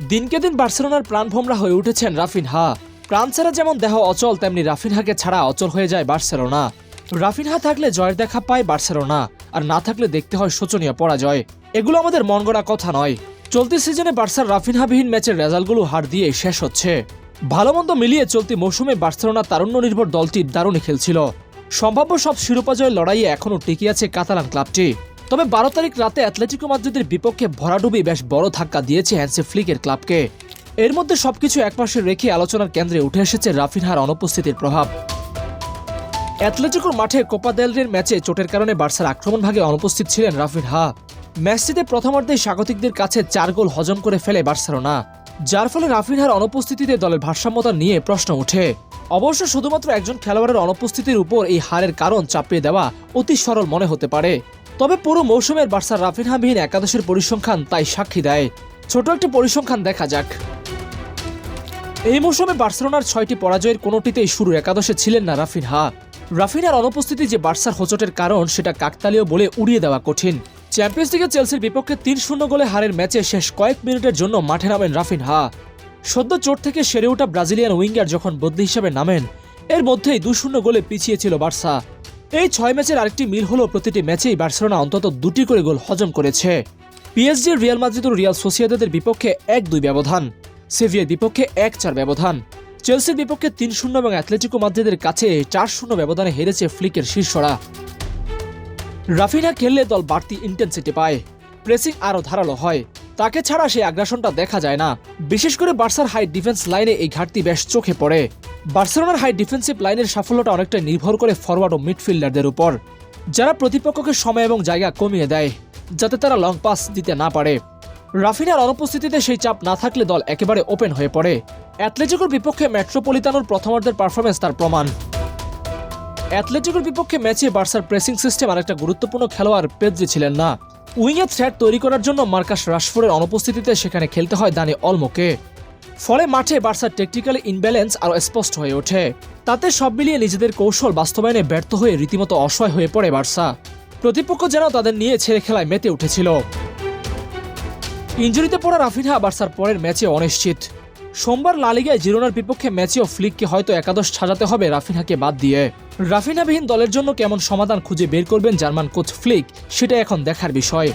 দিনকে দিন বার্সেলোনার প্রাণভোমরা হয়ে উঠেছেন রাফিনহা। প্রাণ ছাড়া যেমন দেহ অচল, তেমনি রাফিনহাকে ছাড়া অচল হয়ে যায় বার্সেলোনা। রাফিনহা থাকলে জয়ের দেখা পায় বার্সেলোনা, আর না থাকলে দেখতে হয় শোচনীয় পরাজয়। এগুলো আমাদের মন গড়া কথা নয়। চলতি সিজনে বার্সার রাফিনহাবিহীন ম্যাচের রেজাল্টগুলো হার দিয়ে শেষ হচ্ছে। ভালো মন্দ মিলিয়ে চলতি মৌসুমে বার্সেলোনা তারুণ্য নির্ভর দলটি দারুণই খেলছিল। সম্ভাব্য সব শিরোপা জয়ের লড়াইয়ে এখনও টিকে আছে কাতালান ক্লাবটি। তবে বারো তারিখ রাতে অ্যাথলেটিকো মাদ্রিদের বিপক্ষে ভরাডুবি বেশ বড় ধাক্কা দিয়েছে হ্যান্সি ফ্লিকের ক্লাবকে। এর মধ্যে সবকিছু একপাশে রেখে আলোচনার কেন্দ্রে উঠে এসেছে রাফিনহার অনুপস্থিতির প্রভাব। অ্যাথলেটিকোর মাঠে কোপা দেলরের ম্যাচে চোটের কারণে বার্সার আক্রমণ ভাগে অনুপস্থিত ছিলেন রাফিনহা। ম্যাচটিতে প্রথমার্ধে স্বাগতিকদের কাছে চার গোল হজম করে ফেলে বার্সেলোনা, যার ফলে রাফিনহার অনুপস্থিতিতে দলের ভারসাম্যতা নিয়ে প্রশ্ন ওঠে। অবশ্য শুধুমাত্র একজন খেলোয়াড়ের অনুপস্থিতির উপর এই হারের কারণ চাপিয়ে দেওয়া অতি সরল মনে হতে পারে। তবে পুরো মৌসুমের বার্সার রাফিনহাবিহীন একাদশের পরিসংখ্যান তাই সাক্ষী দেয়। ছোট একটি পরিসংখ্যান দেখা যাক। এই মৌসুমে বার্সেলোনার ছয়টি পরাজয়ের কোনোটিতেই শুরু একাদশে ছিলেন না রাফিনহা রাফিনার অনুপস্থিতি যে বার্সার হোঁচটের কারণ, সেটা কাকতালীয় বলে উড়িয়ে দেওয়া কঠিন। চ্যাম্পিয়ন্স লিগে চেলসির বিপক্ষে তিন শূন্য গোলে হারের ম্যাচে শেষ কয়েক মিনিটের জন্য মাঠে নামেন রাফিনহা সদ্য চোট থেকে সেরে ওঠা ব্রাজিলিয়ান উইঙ্গার যখন বদলি হিসেবে নামেন, এর মধ্যেই দু শূন্য গোলে পিছিয়েছিল বার্সা। এই ছয় ম্যাচের আরেকটি মিল হলো প্রতিটি ম্যাচেই বার্সেলোনা অন্তত দুটি করে গোল হজম করেছে। পিএসজি রিয়াল মাদ্রিদ ও রিয়াল সোসিয়াদের বিপক্ষে এক দুই ব্যবধান সেভিয়ার বিপক্ষে এক চার ব্যবধান। চেলসির বিপক্ষে তিন শূন্য এবং অ্যাথলেটিকো মাদ্রিদের কাছে চার শূন্য ব্যবধানে হেরেছে ফ্লিকের শীর্ষরা। রাফিনা খেললে দল বাড়তি ইন্টেন্সিটি পায়। প্রেসিং আরও ধারালো হয়। তাকে ছাড়া সেই আগ্রাসনটা দেখা যায় না। বিশেষ করে বার্সার হাই ডিফেন্স লাইনে এই ঘাটতি বেশ চোখে পড়ে। বার্সেলোনার হাই ডিফেন্সিভ লাইনের সাফল্যটা অনেকটা নির্ভর করে ফরওয়ার্ড ও মিডফিল্ডারদের উপর, যারা প্রতিপক্ষকে সময় এবং জায়গা কমিয়ে দেয়, যাতে তারা লং পাস দিতে না পারে। রাফিনার অনুপস্থিতিতে সেই চাপ না থাকলে দল একেবারে ওপেন হয়ে পড়ে। অ্যাথলেটিকোর বিপক্ষে মেট্রোপলিতানোর প্রথমার্ধের পারফরমেন্স তার প্রমাণ। অ্যাথলেটিকোর বিপক্ষে ম্যাচে বার্সার প্রেসিং সিস্টেম আর একটা গুরুত্বপূর্ণ খেলোয়াড় পেদ্রি ছিলেন না। উইংয়ে থ্রেট তৈরি করার জন্য মার্কাস রাশফোর্ডের অনুপস্থিতিতে সেখানে খেলতে হয় দানি অলমোকে। ফলে মাঠে বার্সার টেকনিক্যাল ইনব্যালেন্স আরও স্পষ্ট হয়ে ওঠে। তাতে সব মিলিয়ে নিজেদের কৌশল বাস্তবায়নে ব্যর্থ হয়ে রীতিমতো অসহায় হয়ে পড়ে বার্সা। প্রতিপক্ষ যেন তাদের নিয়ে ছেড়ে খেলায় মেতে উঠেছিল। ইঞ্জুরিতে পড়া রাফিনহা বার্সার পরের ম্যাচে অনিশ্চিত। সোমবার লালিগায় জিরোনার বিপক্ষে ম্যাচেও ফ্লিককে হয়তো একাদশ সাজাতে হবে রাফিনহাকে বাদ দিয়ে। রাফিনহাবিহীন দলের জন্য কেমন সমাধান খুঁজে বের করবেন জার্মান কোচ ফ্লিক, সেটা এখন দেখার বিষয়।